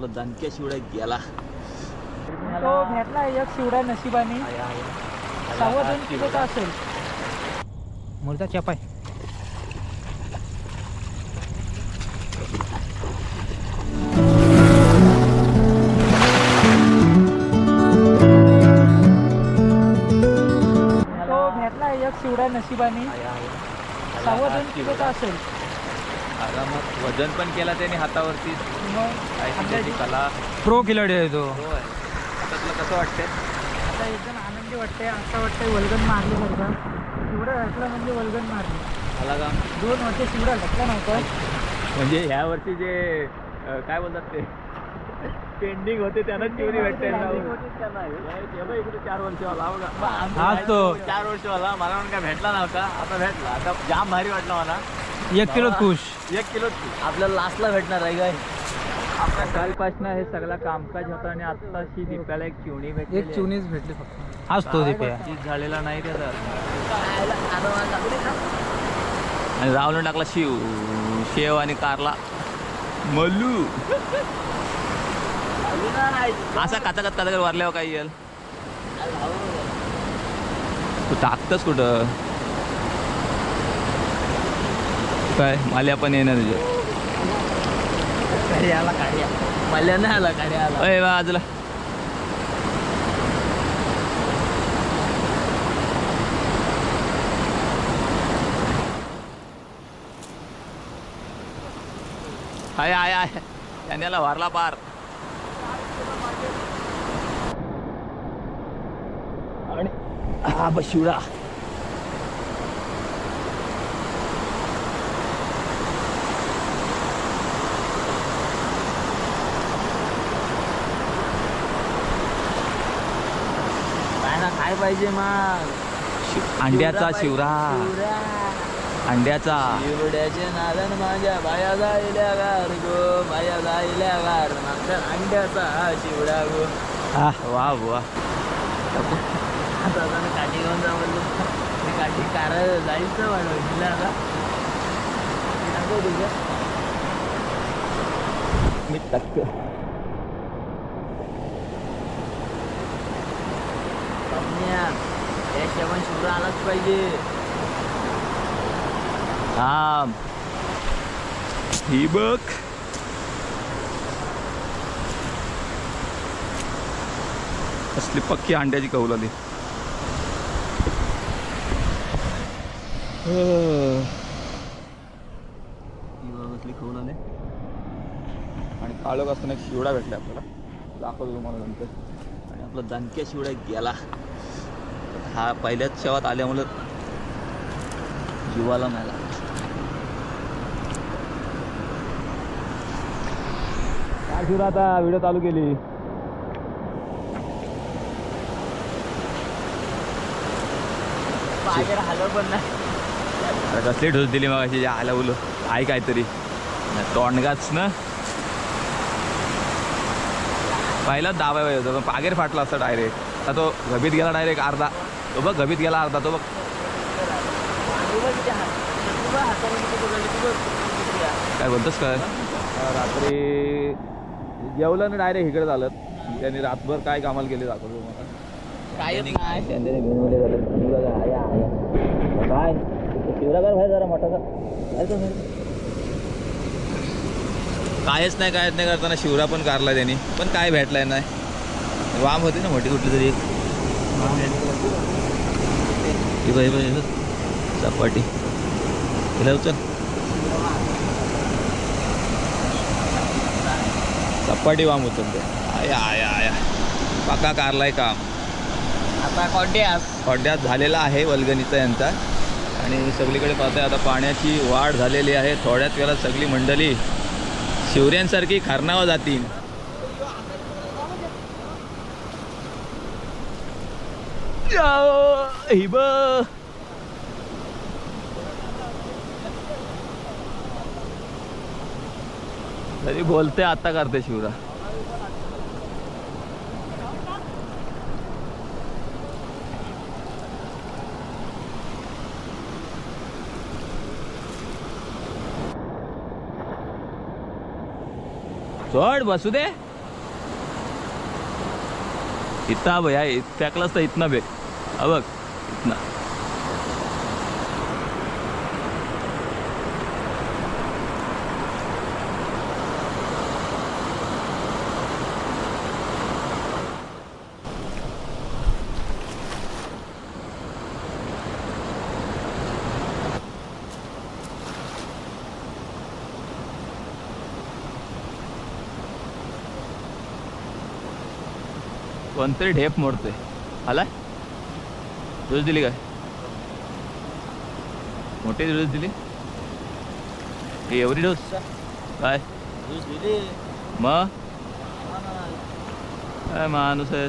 आपला दणक्या शिवडा गेला. तो भेटला एक शिवडा नशिबाने. सव्वा दोन किलोचा असेल. मुर्दा चपाय. तो भेटला एक शिवडा नशिबाने. सव्वा दोन किलोचा असेल. आरामात वजन पण केला त्याने हातावरती. मग काय त्याची अंदाजे कला. प्रो खिलाडी आहे तो. हो आहे. आता तुला कसं वाटतंय? आता एकदम आनंदी वाटते असं वाटतंय वल्गन मारल्यासारखं शिवडा भेटला म्हणजे वल्गन मारली. मला का? दोन वर्ष शिवडा भेटला नव्हता. म्हणजे ह्या वर्षी जे अं, काय बोलतात ते? पेंडिंग होते त्यांना चिवरी भेटते इकडे चार वर्ष वाला हो तो. चार वर्ष वाला मला म्हणून काय भेटला नव्हता. आता भेटला. आता जाम भारी वाटला मला. एक किलो खुश. एक किलो आपल्याला लास्टला भेटणार आहे काय? आपल्या कालपासून हे सगळा कामकाज होता आणि आत्ताशी दिप्याला एक चिवणी भेटली एक चिवणीच भेटली फक्त. हाच तो दीप झालेला नाही त्याचा. आणि रावलं टाकला शिव शेव आणि कारला. मल्लू. असा काचा काचा काचा वारल्यावर काय येईल? तू टाकतस कुठं? काय? माल्या पण येणार आला काढ्या माल्या नाही आला काय आला. अय बाजूला हाय हाय हाय. त्यानेला वारला पार. आणि हा बशिवडा काय पाहिजे मग अंड्याचा शिवरा. अंड्याचा. शिवड्याचे नादन माझ्या बाया जायल्या गार गो बाया जायल्या गार. माझ्या अंड्याचा हा शिवडा गो. हा वा वा. काठी घेऊन जा म्हणलं. काठी कार जायचं वाढवलं आता. ती दाखव तुझं मी टक्क त्या शेवण आलाच पाहिजे. हा ही बघ. कसली पक्की अंड्याची कौलाली कसली कौलाले आणि काळोख असताना एक शिवडा भेटला आपल्याला. दाखवतो तुम्हाला नंतर. आणि आपला दणक्या शिवडा गेला. हा पहिल्याच शेवात आल्यामुळं जीवाला नाही लागला काय शिवरा आता व्हिडिओ चालू केली? हलव पण नाही कसली ढोस दिली मग अशी आला बोलो. आहे काहीतरी. तोंडगाच ना. पहिलाच दाबा होता पण पागेर फाटला असता डायरेक्ट आता तो घबीत गेला डायरेक्ट अर्धा. तो बघ घबीत गेला अर्धा तो बघ. काय बोलतोस काय? रात्री जेवलं ना डायरेक्ट इकडे झालं त्यांनी रातभर काय कामाला केले दाखवतो मला काय काय? शिवरागार भाई जरा मोठा कायच नाही कायच नाही करताना शिवरा पण कारला त्यांनी. पण काय भेटलाय नाही. वाम होती ना मोठी कुठली तरी बाई बाई बघ. चपाटी. तिला उचल. चपाटी वाम उचलते आया आया आया. पक्का कारलाय काम. आता कोणते खड्ड्यात झालेला आहे वल्गणीचा यांचा आणि सगळीकडे पाहतोय आता पाण्याची वाढ झालेली आहे. थोड्याच वेळात सगळी मंडळी शिवऱ्यांसारखी खारणावर जातील. जाओ, हिब तरी बोलते आता करते शिवरा चढ बसू दे इथं भैया भया तर इथनं बे बघ. इतना कोणतरी ढेप मोडतोय. आला डोस दिली काय? मोठी डोस दिली? हे एवढी डोस काय? मग काय माणूस आहे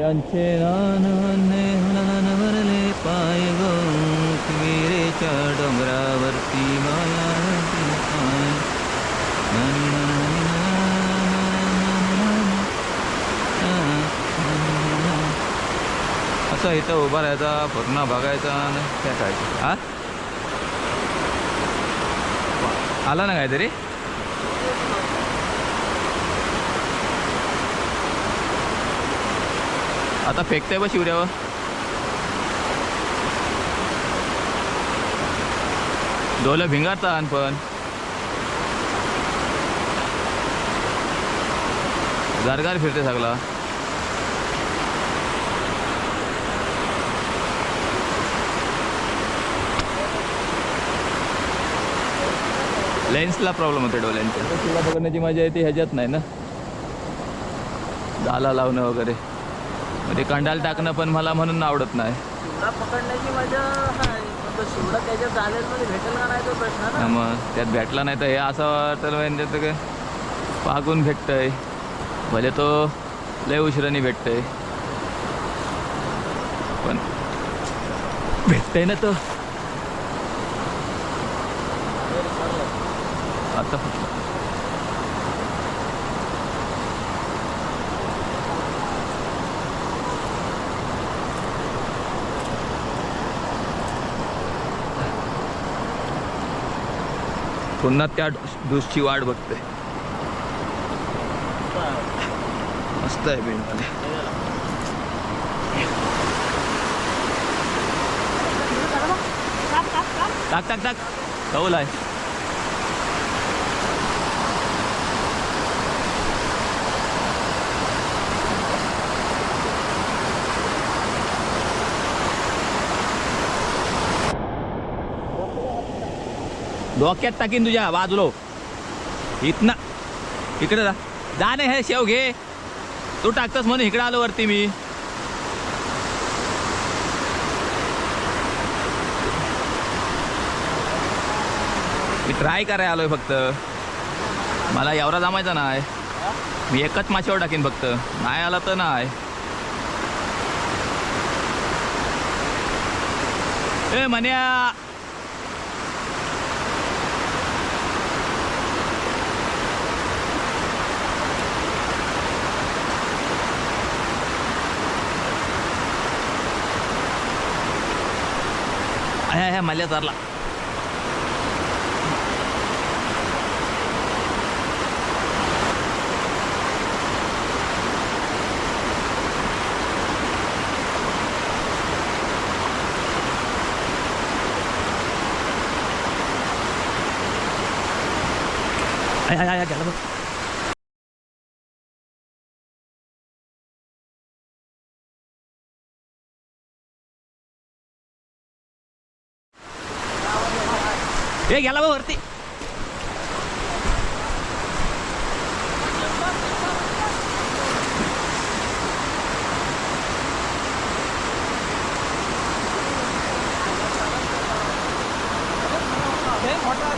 यांचे भरले पाय गो विरेच्या असं इथं उभा राहायचा पूर्ण बघायचा आणि काय खायचं हा? आला ना काहीतरी? आता फेकताय बा शिवऱ्यावर डोलं भिंगारता पण. गारगार फिरते सगळा. लेन्सला प्रॉब्लेम होते डोळ्यांच्या तुला बघण्याची मजा येते ह्याच्यात नाही ना? दाला लावणं वगैरे. ते कंडाल टाकणं पण मला म्हणून आवडत नाही. पकडण्याची मजा मग त्यात भेटला नाही तर हे असं वाटलं म्हणजे तर काय? पागून भेटतंय. भले तो लय उशिराने भेटतंय. पण भेटतंय ना तो. आता फुटलं. पुन्हा त्या डूसची वाट बघते मस्त आहे बिनवाले टाक टाक टाक. कौल आहे. डोक्यात टाकीन तुझ्या बाजूलो. इथनं. इकडे जा. जा नाही हे शेव घे. तू टाकतस म्हणून इकडे आलो वरती मी. मी ट्राय कराय आलोय फक्त. मला एवढा जमायचा नाही. मी एकच माशावर टाकीन फक्त. नाही आला तर नाही. ए म्हण्या आहे आहे मल्ल्या चारला आहे आहे आहे गेला बघ ए गेला वरती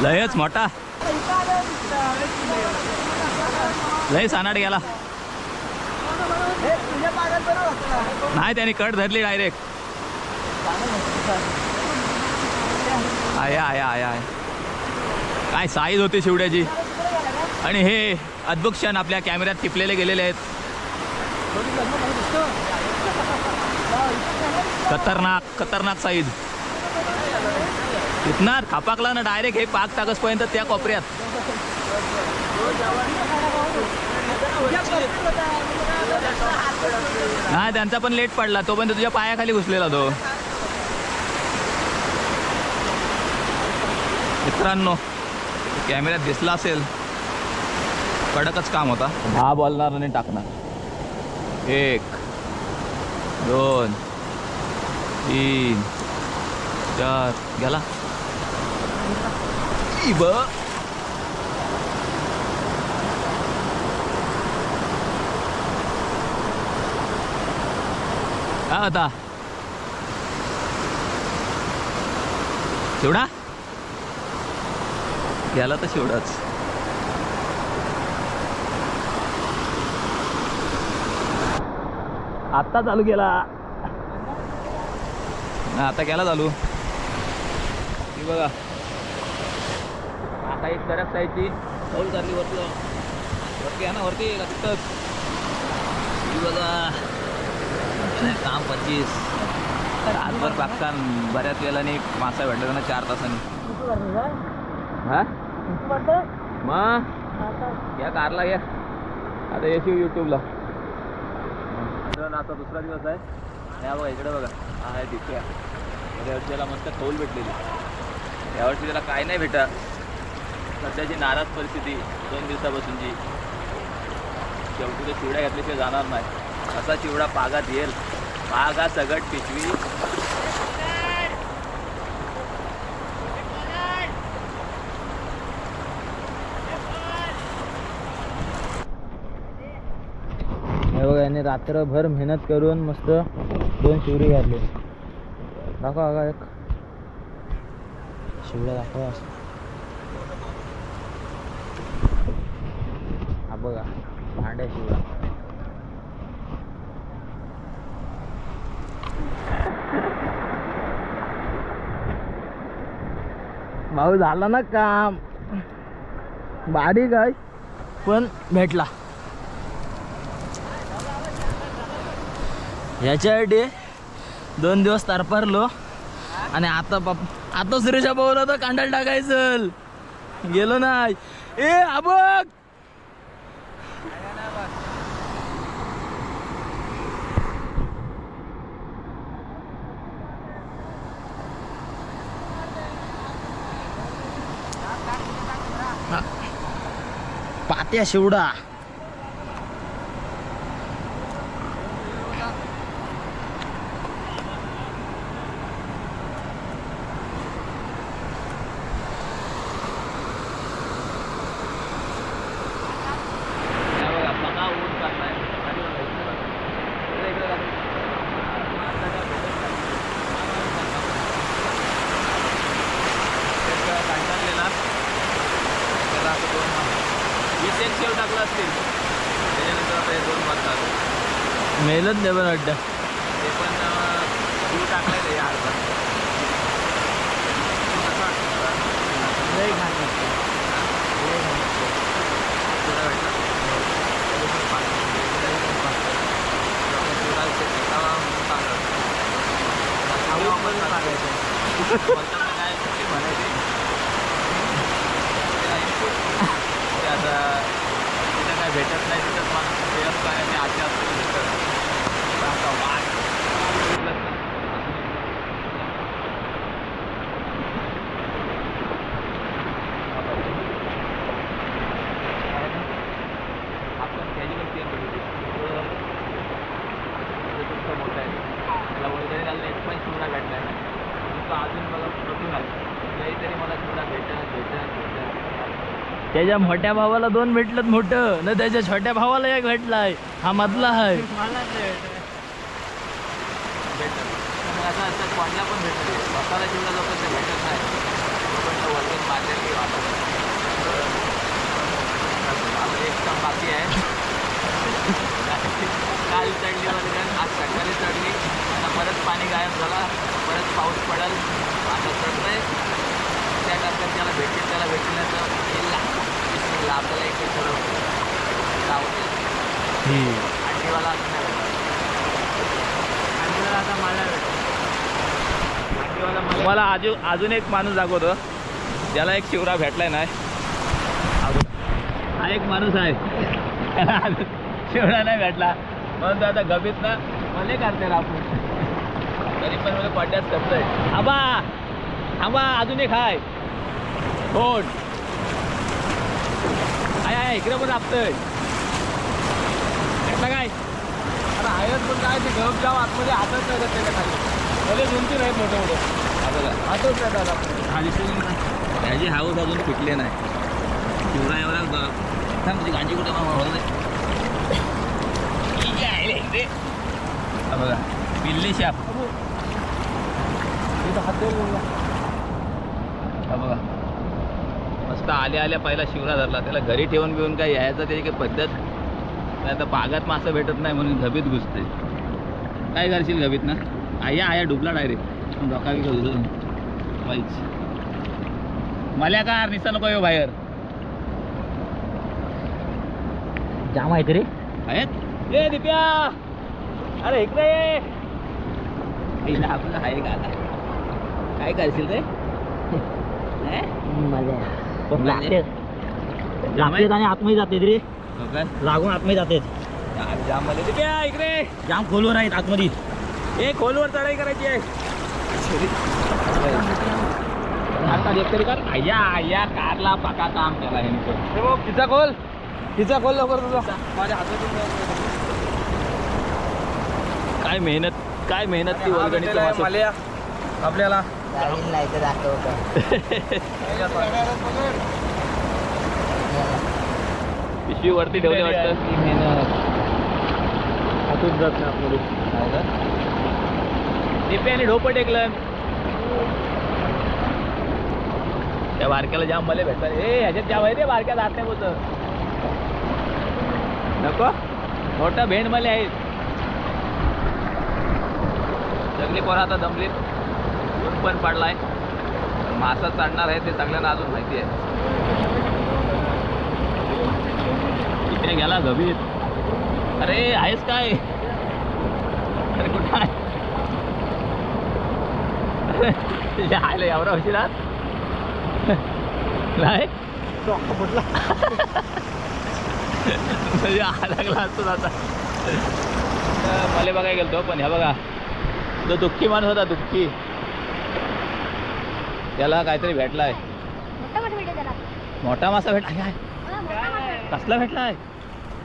लयच मोठा. लय सानाट गेला. नाही त्याने कट धरली डायरेक्ट आया आया आया आया. काय साईज होती शिवड्याची? आणि हे अद्भुत क्षण आपल्या कॅमेऱ्यात टिपलेले गेलेले आहेत. खतरनाक खतरनाक साईज. इतना थापाकला ना डायरेक्ट हे पाक टाकसपर्यंत त्या कोपऱ्यात. नाही त्यांचा पण लेट पडला. तो पण तुझ्या पायाखाली घुसलेला तो. मित्रांनो कॅमेऱ्यात दिसला असेल कडकच काम होता. हा बॉलणार आणि टाकणार. एक दोन तीन चार गेला. ब. काय होता? शिवडा गेला तर शेवटाच. आत्ता चालू केला. आता केला चालू. बघा. आता एक सरक साईडची पाऊल चालली वरती. वरती आहे ना वरती रक्तच ही बघा. काम पच्चीस रातभर पाकतान बऱ्याच वेळाने मासा भेटला ना चार तासांनी. हा? मग या कारला घ्या. आता येशील यूट्यूबला आता दुसरा दिवस आहे. या बघा इकडे बघा. हा आहे तिथे यावर्षी त्याला मस्त कौल भेटलेली. यावर्षी त्याला काय नाही भेटा सध्याची नाराज परिस्थिती दोन दिवसापासूनची. शेवटी ते चिवड्या घातल्याशिवाय जाणार नाही. असा चिवडा पागात येईल. पाग सगट पिशवी रात्रभर मेहनत करून मस्त दोन शिवरी घातले. दाखवा का एक. शिवड्या दाखवा हा बघा भांड्या शिवडा. भाऊ झाला ना काम. बारीक आहे पण भेटला. ह्याच्यासाठी दोन दिवस तारपारलो आणि आता बाप आता सुरेशा भाऊला तर कांडाल टाकायचं गेलो नाही. ए आबक! पात्या शिवडा या बघा पका ऊन काढलाय खाली बघा, इकडे बघा. इकडे इकडे बघा. हा, आता काय भेटत नाही. एक कांटाळलेला. त्याला असं दोन भाग. वीस एक शेव टाकला असतील त्याच्यानंतर आता हे दोन भाग टाकले मेहनत नाही पण वाटतं ते पण अं, जीव टाकलाय ते अर्धा लय घाण वाटतं. लय घाण वाटतं. थोडा भेटला तरी पण पाच. तरी पण पाच. आपण चिवडा विषय टाकावा म्हणून टाकलं. आवडीत आपण पण टाकायचं. बोलताना काय ते म्हणायचे ते input. ते आता तिथं काय भेटत नाही तिथं माणूस ते असतं आणि ते आशा असतं तिथं. असा वाट. बघितलंच ना. आपण कॅज्युअल केअर बघितली थोडं म्हणजे तुमचं मोठं आहे त्याला वगैरे घालून एक पण चिवडा भेटला नाही तो अजून मला प्रथून आहे काहीतरी मला चिवडा भेटत भेटत भेटत त्याच्या मोठ्या भावाला दोन भेटलं मोठं. न त्याच्या छोट्या भावाला एक भेटलाय. हा मधला आहे भेटत असं असतं पण भेटत भेटत नाही बाकी आहे. काल चढली वगैरे आज सकाळी चढली. आता परत पाणी गायब झाला. परत पाऊस पडेल आता चढलंय त्या टप्प्यात त्याला भेटेल त्याला भेटेल नाही तर येईल आपल्याला एक एक थोडं लावते अंडीवाला असं नाही भेटत अंडीवाला आता मला अंडीवाला मला मला अजून अजून एक माणूस दाखवतो. ज्याला एक शिवरा भेटलाय नाही हा एक माणूस आहे. शिवडा नाही भेटला. म्हणून तो आता गबीत ना. मले करते आपण तरी पण मला पड्ड्यात करतोय. आबा! आबा अजून एक हाय. कोण? आहे आहे इकडे पण आपतोय. भेटला काय? अरे आहेत पण काय ते गप जाव आतमध्ये हातच नाही जात त्याच्याखाली. भले दोन तीन आहेत मोठे मोठे हातच नाही दादा हा नाही? ह्याची हाऊस अजून फिटले नाही. शिवरा एवढा थांब तुझी गांजी कुठे हा बघा. पिल्ले शाप. हात देऊन हा बघा मस्त आल्या आल्या पहिला शिवरा धरला. त्याला घरी ठेवून बिवून काय यायचं त्याची काही पद्धत? नाही आता बागात मासं भेटत नाही म्हणून घबीत घुसते. काय करशील घबीत ना? आया आया डुबला डायरेक्ट डोका वाईच मला कार निसा नको येऊ बाहेर? जाम आहे रे. आहेत? ए दिप्या! अरे इकडे आपलं आहे का आता? काय करशील रे? हे? लागते लागते आणि आतमध्ये जाते रे. हो? लागून आतमध्ये जाते. जाममध्ये इकडे. जाम खोलवर आहेत आतमध्ये. ए खोलवर चढाई करायची आहे. आता एक तरी कर. आया आया कारला पका काम केला ह्यांचं तिचा खोल. तिचा खोल लवकर तुझा. माझ्या हातात काय मेहनत काय मेहनत ती पिशवी वरती ठेवले वाटतं. हातून जात नाही आपल्याला. दिप्याने ढोपं टेकलं. त्या बारक्याला जाम मला भेटतात. ए ह्याच्यात जाम आहे ते बारक्या जात नाही होतं नको. मोठा भेंड मले आहेत. सगळी पोरं आता दमलीत. पण पडलाय. मासा चढणार आहे ते सगळ्यांना अजून माहिती आहे. इकडे गेला गभीर. अरे आहेस काय? अरे कुठं आहे? अरे आयला एवढा उशिरा. नाही? म्हणजे हा लागला असतो आता. मला बघायला गेलतो पण ह्या बघा. तो दुःखी माणूस होता दुःखी. त्याला काहीतरी भेटलाय मोठा मोठा भेटेल त्याला. मोठा मासा भेटला काय? हा. कसला भेटलाय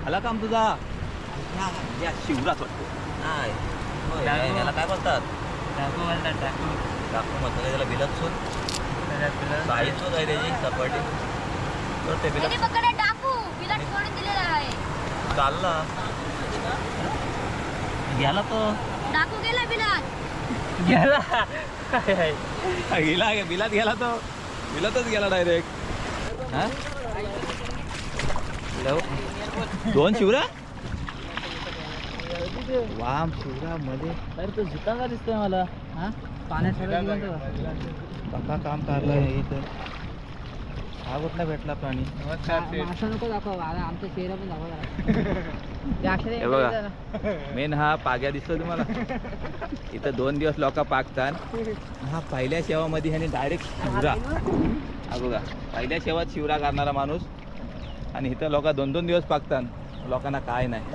आला काम तुझा? या शिवराच वाटतो. नाही. याला काय बोलतात? टाकू म्हणतात त्याला? बिलत शोध साईज शोध आहे त्याची सपाटी. तर ते पकडा टाकू बिलाट सोडून दिलेला आहे. चालला. गेला तो टाकू गेला बिलाट गेला. गेला बिलात गेला तो. बिलातच गेला डायरेक्ट दोन शिवरा? वाम शिवरा मध्ये. अरे तो झुका का दिसतोय मला? हा? पाण्यात पक्का काम करलाय इथं. हा कुठला भेटला प्राणी? मासा नको दाखव आमचा चेहरा पण दाखव हे बघा. मेन हा पाग्या दिसतो तुम्हाला. इथं दोन दिवस लोक पाकतात हा पहिल्या शेवामध्ये ह्याने डायरेक्ट शिवरा. हा बघा पहिल्या शेवात शिवरा करणारा माणूस. आणि इथं लोक दोन दोन दिवस पाकतात लोकांना काय नाही.